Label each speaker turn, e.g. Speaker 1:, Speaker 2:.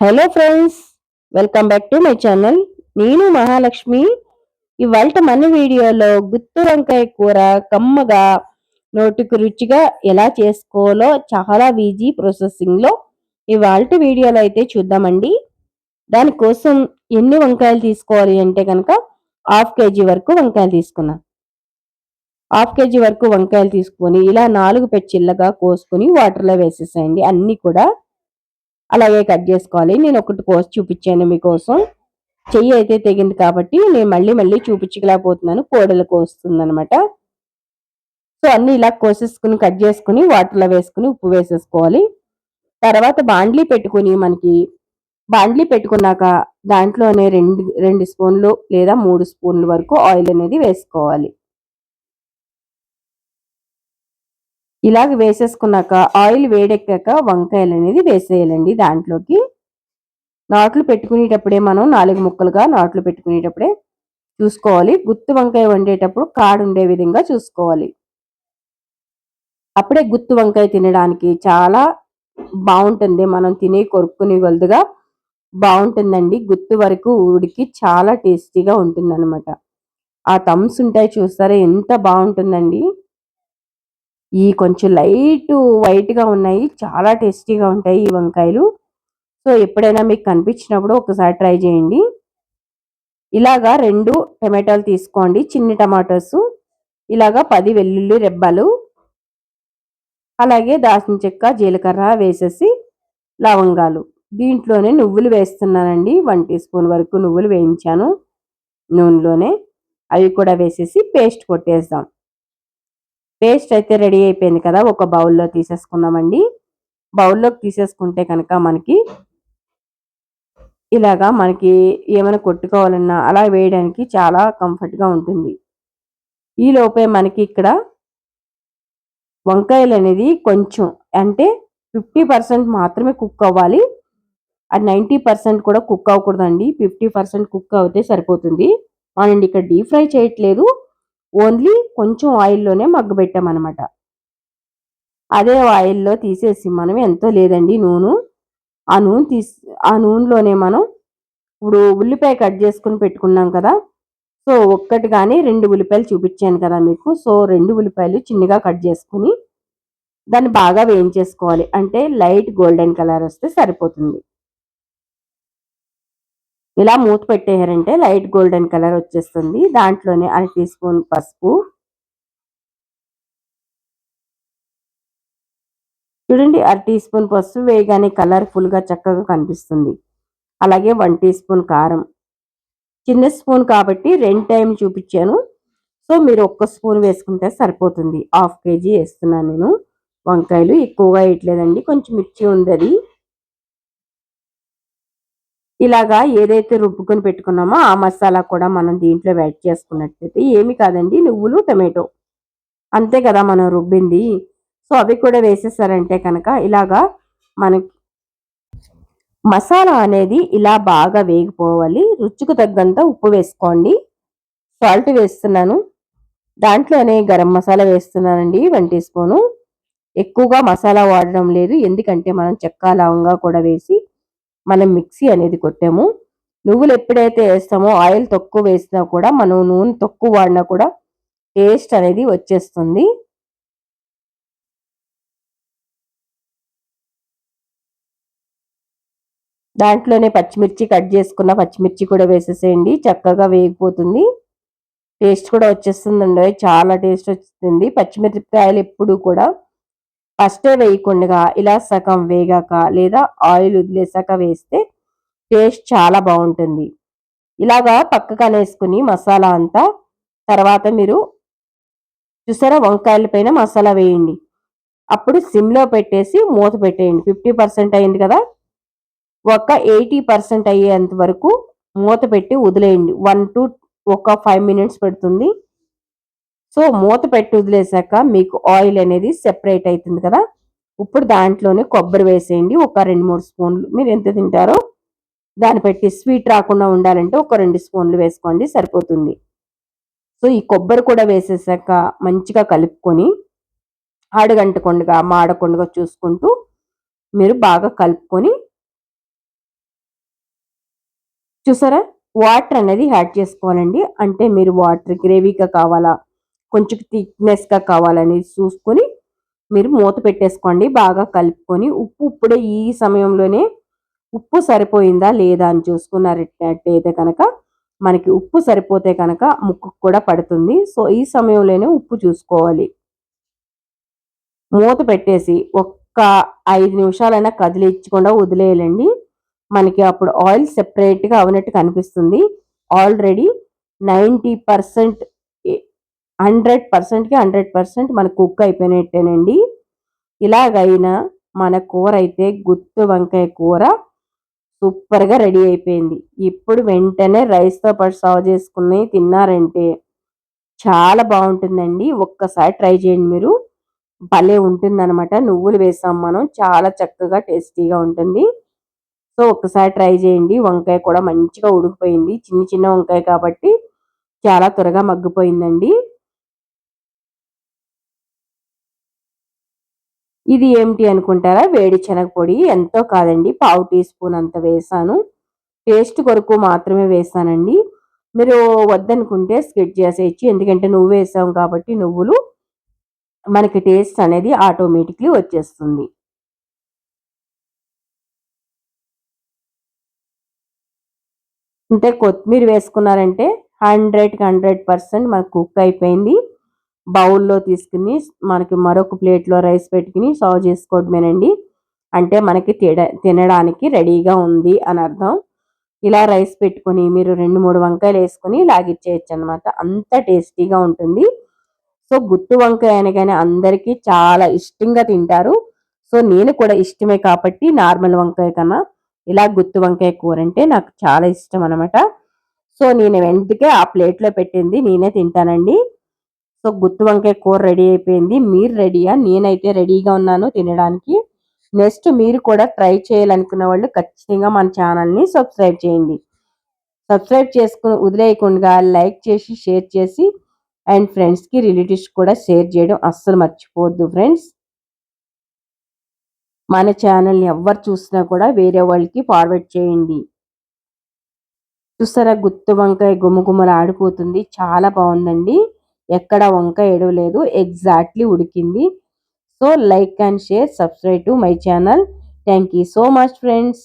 Speaker 1: Hello friends welcome back to my channel నేను మహాలక్ష్మి. ఇవాళ మన వీడియోలో గుత్తు వంకాయ కూర కమ్మగా నోటికి రుచిగా ఎలా చేసుకోవాలో చాలా ఈజీ ప్రాసెసింగ్లో ఇవాళ వీడియోలో అయితే చూద్దామండి. దానికోసం ఎన్ని వంకాయలు తీసుకోవాలి అంటే కనుక హాఫ్ కేజీ వరకు వంకాయలు తీసుకున్నాను హాఫ్ కేజీ వరకు వంకాయలు తీసుకొని ఇలా నాలుగు పెచ్చిళ్ళగా కోసుకొని వాటర్లో వేసేసేయండి. అన్నీ కూడా అలాగే కట్ చేసుకోవాలి. నేను ఒకటి కోసి చూపించాను మీకోసం. చెయ్యి అయితే తెగింది కాబట్టి నేను మళ్ళీ మళ్ళీ చూపించలేకపోతున్నాను. కోడలు కోస్తుంది అనమాట సో అన్ని ఇలా కోసేసుకుని కట్ చేసుకుని వాటర్లో వేసుకుని ఉప్పు వేసేసుకోవాలి. తర్వాత బాండ్లీ పెట్టుకుని మనకి బాండ్లీ పెట్టుకున్నాక దాంట్లోనే రెండు రెండు స్పూన్లు లేదా మూడు స్పూన్ల వరకు ఆయిల్ అనేది వేసుకోవాలి. ఇలాగ వేసేసుకున్నాక ఆయిల్ వేడెక్కాక వంకాయలు అనేది వేసేయాలండి దాంట్లోకి. నాట్లు పెట్టుకునేటప్పుడే మనం నాలుగు ముక్కలుగా నాట్లు పెట్టుకునేటప్పుడే చూసుకోవాలి. గుత్తి వంకాయ వండేటప్పుడు కాడు ఉండే విధంగా చూసుకోవాలి. అప్పుడే గుత్తి వంకాయ తినడానికి చాలా బాగుంటుంది. మనం తినే కొరుక్కుని వలదుగా బాగుంటుందండి. గుత్తి వరకు ఉడికి చాలా టేస్టీగా ఉంటుంది ఆ థమ్స్ ఉంటాయి చూస్తారా? ఎంత బాగుంటుందండి. ఈ కొంచెం లైట్ వైట్గా ఉన్నాయి. చాలా టేస్టీగా ఉంటాయి ఈ వంకాయలు. సో ఎప్పుడైనా మీకు కనిపించినప్పుడు ఒకసారి ట్రై చేయండి. ఇలాగా రెండు టమాటాలు తీసుకోండి. చిన్ని టమాటోస్. ఇలాగా పది వెల్లుల్లి రెబ్బలు. అలాగే దాసిన చెక్క జీలకర్ర వేసేసి లవంగాలు. దీంట్లోనే నువ్వులు వేస్తున్నానండి. వన్ టీ స్పూన్ వరకు నువ్వులు వేయించాను నూనెలోనే. అవి కూడా వేసేసి పేస్ట్ కొట్టేద్దాం. పేస్ట్ అయితే రెడీ అయిపోయింది కదా ఒక బౌల్లో తీసేసుకుందామండి. బౌల్లోకి తీసేసుకుంటే కనుక మనకి ఇలాగా మనకి ఏమైనా కొట్టుకోవాలన్నా అలా వేయడానికి చాలా కంఫర్ట్గా ఉంటుంది. ఈ లోపే మనకి ఇక్కడ వంకాయలు అనేది కొంచెం అంటే ఫిఫ్టీ పర్సెంట్ మాత్రమే కుక్ అవ్వాలి. అది నైంటీ పర్సెంట్ కూడా కుక్ అవ్వకూడదండి. ఫిఫ్టీ పర్సెంట్ కుక్ అవుతే సరిపోతుంది. మనం ఇక్కడ డీప్ ఫ్రై చేయట్లేదు. ఓన్లీ కొంచెం ఆయిల్లోనే మగ్గబెట్టామన్నమాట అదే ఆయిల్లో తీసేసి మనం ఎంతో లేదండి నూనె. ఆ నూనె తీసి ఆ నూనెలోనే మనం ఇప్పుడు ఉల్లిపాయ కట్ చేసుకుని పెట్టుకున్నాం కదా సో ఒక్కటి కానీ రెండు ఉల్లిపాయలు చూపించాను కదా మీకు. సో రెండు ఉల్లిపాయలు చిన్నగా కట్ చేసుకుని దాన్ని బాగా వేయించేసుకోవాలి. అంటే లైట్ గోల్డెన్ కలర్ వస్తే సరిపోతుంది. ఇలా మూత పెట్టేయారంటే లైట్ గోల్డెన్ కలర్ వచ్చేస్తుంది. దాంట్లోనే అర టీ స్పూన్ పసుపు. చూడండి అర టీ స్పూన్ పసుపు వేయగానే కలర్ఫుల్గా చక్కగా కనిపిస్తుంది. అలాగే వన్ టీ స్పూన్ కారం. చిన్న స్పూన్ కాబట్టి రెండు టైం చూపించాను. సో మీరు ఒక్క స్పూన్ వేసుకుంటే సరిపోతుంది. హాఫ్ కేజీ వేస్తున్నాను నేను. వంకాయలు ఎక్కువగా వేయట్లేదండి. కొంచెం మిర్చి ఉంది అది. ఇలాగా ఏదైతే రుబ్బుకొని పెట్టుకున్నామో ఆ మసాలా కూడా మనం దీంట్లో యాడ్ చేసుకున్నట్లయితే ఏమి కాదండి నువ్వులు టమాటో. అంతే కదా మనం రుబ్బింది. సో అవి కూడా వేసేసారంటే కనుక ఇలాగా మనకి మసాలా అనేది ఇలా బాగా వేగిపోవాలి. రుచికి తగ్గంత ఉప్పు వేసుకోండి. సాల్ట్ వేస్తున్నాను. దాంట్లోనే గరం మసాలా వేస్తున్నానండి వన్ టీ స్పూను. ఎక్కువగా మసాలా వాడడం లేదు. ఎందుకంటే మనం చెక్క లవంగా కూడా వేసి మనం మిక్సీ అనేది కొట్టాము. నువ్వులు ఎప్పుడైతే వేస్తామో ఆయిల్ తక్కువ వేసినా కూడా మనం నూనె తక్కువ వాడినా కూడా టేస్ట్ అనేది వచ్చేస్తుంది. దాంట్లోనే పచ్చిమిర్చి కట్ చేసుకున్న పచ్చిమిర్చి కూడా వేసేసేయండి. చక్కగా వేగిపోతుంది. టేస్ట్ కూడా వచ్చేస్తుందండి. చాలా టేస్ట్ వస్తుంది పచ్చిమిరపకాయలు ఎప్పుడు కూడా ఫస్టే వేయకుండా ఇలా సగం వేగాక లేదా ఆయిల్ వదిలేసాక వేస్తే టేస్ట్ చాలా బాగుంటుంది. ఇలాగా పక్కకు అనేసుకుని మసాలా అంతా తర్వాత మీరు చూసారా వంకాయల పైన మసాలా వేయండి. అప్పుడు సిమ్లో పెట్టేసి మూత పెట్టేయండి. ఫిఫ్టీ పర్సెంట్ అయింది కదా? ఒక ఎయిటీ పర్సెంట్ అయ్యేంత వరకు మూత పెట్టి వదిలేయండి. వన్ టు ఒక ఫైవ్ మినిట్స్ పెడుతుంది. సో మూత పెట్టి వదిలేసాక మీకు ఆయిల్ అనేది సెపరేట్ అవుతుంది కదా? ఇప్పుడు దాంట్లోనే కొబ్బరి వేసేయండి. ఒక రెండు మూడు స్పూన్లు. మీరు ఎంత తింటారో దాన్ని పెట్టి స్వీట్ రాకుండా ఉండాలంటే ఒక రెండు స్పూన్లు వేసుకోండి. సరిపోతుంది. సో ఈ కొబ్బరి కూడా వేసేసాక మంచిగా కలుపుకొని ఆడగంట, మాడకుండగా చూసుకుంటూ మీరు బాగా కలుపుకొని చూసారా? వాటర్ అనేది యాడ్ చేసుకోవాలండి. అంటే మీరు వాటర్ గ్రేవీగా కావాలా? కొంచెం థిక్నెస్గా కావాలని చూసుకొని మీరు మూత పెట్టేసుకోండి. బాగా కలుపుకొని ఉప్పు ఇప్పుడే ఈ సమయంలోనే ఉప్పు సరిపోయిందా లేదా అని చూసుకున్నట్టయితే కనుక మనకి ఉప్పు సరిపోతే కనుక ముక్కు కూడా పడుతుంది. సో ఈ సమయంలోనే ఉప్పు చూసుకోవాలి. మూత పెట్టేసి ఒక్క ఐదు నిమిషాలైనా కదిలించకుండా వదిలేయాలండి. మనకి అప్పుడు ఆయిల్ సెపరేట్గా అవనట్టు కనిపిస్తుంది. ఆల్రెడీ నైంటీ పర్సెంట్ హండ్రెడ్ పర్సెంట్కి హండ్రెడ్ పర్సెంట్ మనకు కుక్ అయిపోయినట్టేనండి. ఇలాగైనా మన కూర అయితే గుత్తు వంకాయ కూర సూపర్గా రెడీ అయిపోయింది. ఇప్పుడు వెంటనే రైస్తో పాటు సర్వ్ చేసుకుని తిన్నారంటే చాలా బాగుంటుందండి. ఒక్కసారి ట్రై చేయండి మీరు. భలే ఉంటుందన్నమాట. నువ్వులు వేసాం మనం. చాలా చక్కగా టేస్టీగా ఉంటుంది. సో ఒక్కసారి ట్రై చేయండి. వంకాయ కూడా మంచిగా ఉడికిపోయింది. చిన్న చిన్న వంకాయ కాబట్టి చాలా త్వరగా మగ్గిపోయిందండి. ఇది ఏమిటి అనుకుంటారా? వేడి శనగపొడి ఎంతో కాదండి. పావు టీ స్పూన్ అంత వేసాను. టేస్ట్ కొరకు మాత్రమే వేసానండి. మీరు వద్దనుకుంటే స్కిట్ చేసేయచ్చు. ఎందుకంటే నువ్వు వేసాం కాబట్టి నువ్వులు మనకి టేస్ట్ అనేది ఆటోమేటిక్లీ వచ్చేస్తుంది. అంటే కొత్తిమీర వేసుకున్నారంటే హండ్రెడ్కి హండ్రెడ్ పర్సెంట్ మనకు కుక్ అయిపోయింది. బౌల్లో తీసుకుని మనకి మరొక ప్లేట్లో రైస్ పెట్టుకుని సర్వ్ చేసుకోవడమేనండి. అంటే మనకి తిడ తినడానికి రెడీగా ఉంది అని అర్థం. ఇలా రైస్ పెట్టుకొని మీరు రెండు మూడు వంకాయలు వేసుకొని లాగిచ్చేయచ్చు అనమాట అంత టేస్టీగా ఉంటుంది. సో గుత్తు వంకాయ అనగానే అందరికీ చాలా ఇష్టంగా తింటారు. సో నేను కూడా ఇష్టమే కాబట్టి నార్మల్ వంకాయ కన్నా ఇలా గుత్తు వంకాయ కూర అంటే నాకు చాలా ఇష్టం అనమాట. సో నేను వెంటనే ఆ ప్లేట్లో పెట్టింది నేనే తింటానండి. సో గుత్తి వంకాయ కూర రెడీ అయిపోయింది. మీరు రెడీయా? నేనైతే రెడీగా ఉన్నాను తినడానికి. నెక్స్ట్ మీరు కూడా ట్రై చేయాలనుకున్న వాళ్ళు ఖచ్చితంగా మన ఛానల్ని సబ్స్క్రైబ్ చేయండి. సబ్స్క్రైబ్ చేసుకుని వదిలేయకుండా లైక్ చేసి షేర్ చేసి అండ్ ఫ్రెండ్స్కి రిలేటివ్స్ కూడా షేర్ చేయడం అస్సలు మర్చిపోవద్దు ఫ్రెండ్స్. మన ఛానల్ని ఎవరు చూసినా కూడా వేరే వాళ్ళకి ఫార్వర్డ్ చేయండి. చూసారా? గుత్తి వంకాయ గుమ్మగుమ్మలు ఆడిపోతుంది చాలా బాగుందండి. ఎక్కడ వంకాయ ఎడవలేదు ఎగ్జాక్ట్లీ ఉడికింది. So like and share subscribe to my channel. Thank you so much friends.